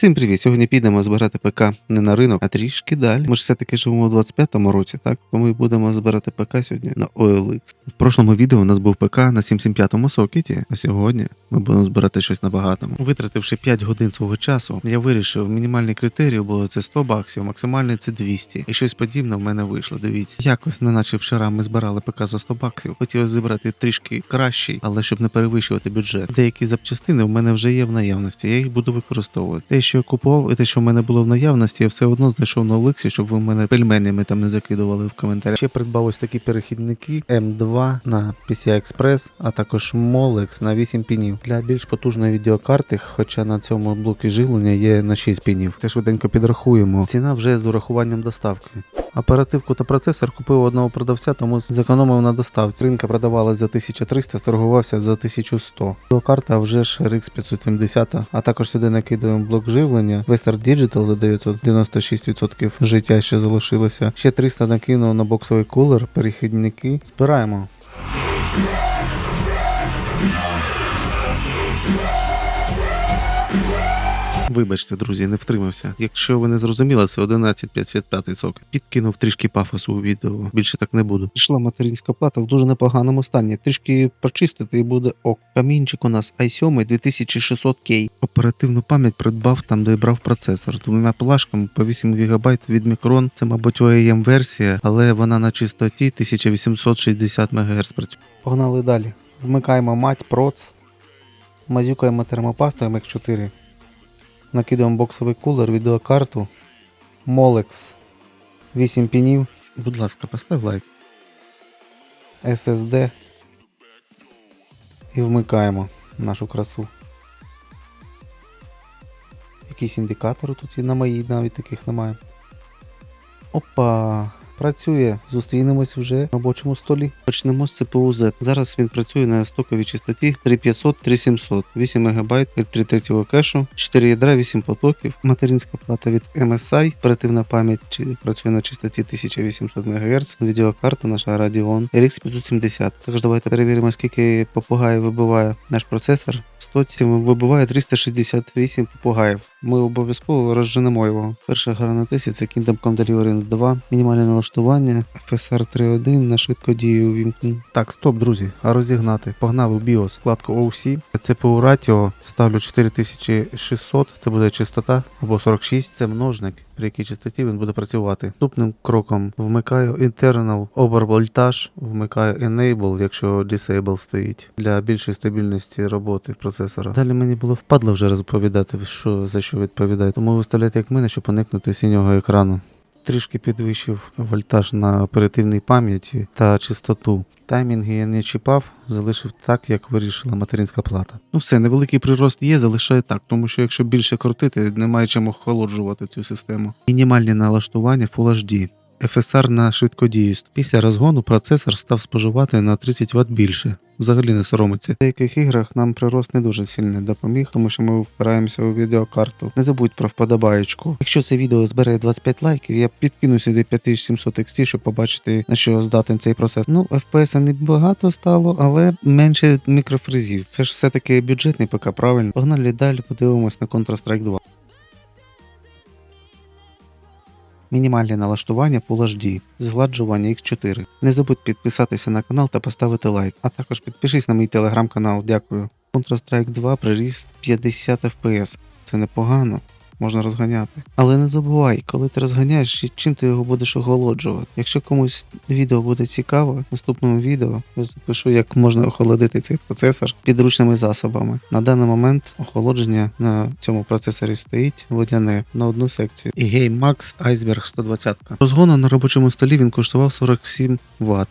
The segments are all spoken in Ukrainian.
Всім привіт! Сьогодні підемо збирати ПК не на ринок, а трішки далі. Ми ж все-таки живемо у 25-му році, так? Тому і будемо збирати ПК сьогодні на OLX. В прошлому відео у нас був ПК на 775-му сокеті, а сьогодні ми будемо збирати щось набагатому. Витративши 5 годин свого часу, я вирішив, мінімальний критерій було це 100 баксів, максимальний це 200. І щось подібне в мене вийшло. Дивіться, якось, не наче вчора ми збирали ПК за 100 баксів. Хотілося зібрати трішки кращий, але щоб не перевищувати бюджет. Деякі запчастини в мене вже є в наявності, я їх буду використовувати. Що я купував, і те, що в мене було в наявності, я все одно знайшов на Олексі, щоб ви в мене пельменями там не закидували в коментарях. Ще придбав ось такі перехідники М2 на PCI Express, а також Molex на 8 пінів для більш потужної відеокарти, хоча на цьому блокі живлення є на 6 пінів. Те швиденько підрахуємо. Ціна вже з урахуванням доставки. Оперативку та процесор купив одного продавця, тому зекономив на доставці. Ринка продавалась за 1300, торгувався за 1100. Карта вже ж RX 570, а також сюди накидуємо блок живлення. Western Digital за 996% життя ще залишилося. Ще 300 накинув на боксовий кулер, перехідники. Збираємо. Вибачте, друзі, не втримався. Якщо ви не зрозуміли, це 1155 сок. Підкинув трішки пафосу у відео. Більше так не буду. Пішла материнська плата в дуже непоганому стані. Трішки почистити і буде ок. Камінчик у нас i7 2600K. Оперативну пам'ять придбав там, де брав процесор. Двома плашками по 8 ГБ від мікрон. Це, мабуть, OEM версія, але вона на чистоті 1860 МГц працює. Погнали далі. Вмикаємо мать, проц. Мазюкаємо термопасту MX4. Накидаємо боксовий кулер, відеокарту. Molex 8 пінів. Будь ласка, постав лайк. SSD. І вмикаємо нашу красу. Якісь індикатори тут і на моїй навіть таких немає. Опа! Працює. Зустрінемось вже на робочому столі. Почнемо з CPU Z. Зараз він працює на стоковій частоті 3500 3700 8 МБ 3 третього кешу, 4 ядра, 8 потоків. Материнська плата від MSI, оперативна пам'ять працює на частоті 1800 МГц. Відеокарта наша Radeon RX 570. Також давайте перевіримо, скільки попугаїв вибиває наш процесор. В стоці вибиває 368 попугаїв. Ми обов'язково розженемо його. Перша гра це Kingdom Come Deliverance 2. Мінімальне налаштування FSR 3.1 на швидкодію увімкнено. Так, стоп, друзі, а розігнати. Погнали в BIOS, вкладку OC. CPU Ratio ставлю 4600, це буде частота або 46, це множник, при якій частоті він буде працювати. Наступним кроком вмикаю Internal Overvoltage, вмикаю Enable, якщо Disable стоїть, для більшої стабільності роботи процесора. Далі мені було впадло вже розповідати, що за що відповідає, тому виставляйте як мене, щоб уникнути синього екрану. Трішки підвищив вольтаж на оперативній пам'яті та чистоту. Таймінги я не чіпав, залишив так, як вирішила материнська плата. Ну все, невеликий прирост є, залишаю так, тому що якщо більше крутити, немає чим охолоджувати цю систему. Мінімальні налаштування Full HD. FSR на швидкодію. Після розгону процесор став споживати на 30 Вт більше. Взагалі не соромиться. В деяких іграх нам прирост не дуже сильно допоміг, тому що ми впираємося у відеокарту. Не забудь про вподобаєчку. Якщо це відео збере 25 лайків, я підкину сюди 5700 XT, щоб побачити на що здатен цей процес. Ну, FPS не багато стало, але менше мікрофризів. Це ж все-таки бюджетний ПК, правильно. Погнали далі, подивимось на Counter-Strike 2. Мінімальне налаштування Full HD, згладжування X4. Не забудь підписатися на канал та поставити лайк, а також підпишись на мій телеграм-канал. Дякую. Counter-Strike 2 приріс 50 FPS. Це непогано. Можна розганяти. Але не забувай, коли ти розганяєш, чим ти його будеш охолоджувати. Якщо комусь відео буде цікаво, в наступному відео я запишу, як можна охолодити цей процесор підручними засобами. На даний момент охолодження на цьому процесорі стоїть водяне на одну секцію. І Game Max Iceberg 120. Розгону на робочому столі він коштував 47 Вт.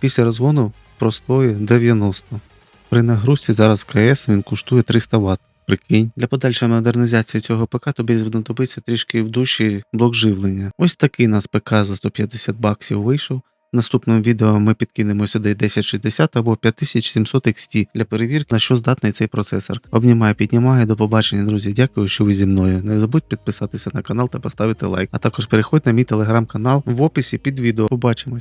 Після розгону простої 90. При нагрузці зараз КС він коштує 300 Вт. Прикинь, для подальшої модернізації цього ПК тобі знадобиться трішки в душі блок живлення. Ось такий у нас ПК за 150 баксів вийшов. В наступному відео ми підкинемо сюди 1060 або 5700 XT для перевірки, на що здатний цей процесор. Обнімаю, піднімаю. До побачення, друзі. Дякую, що ви зі мною. Не забудь підписатися на канал та поставити лайк. А також переходь на мій телеграм-канал в описі під відео. Побачимось.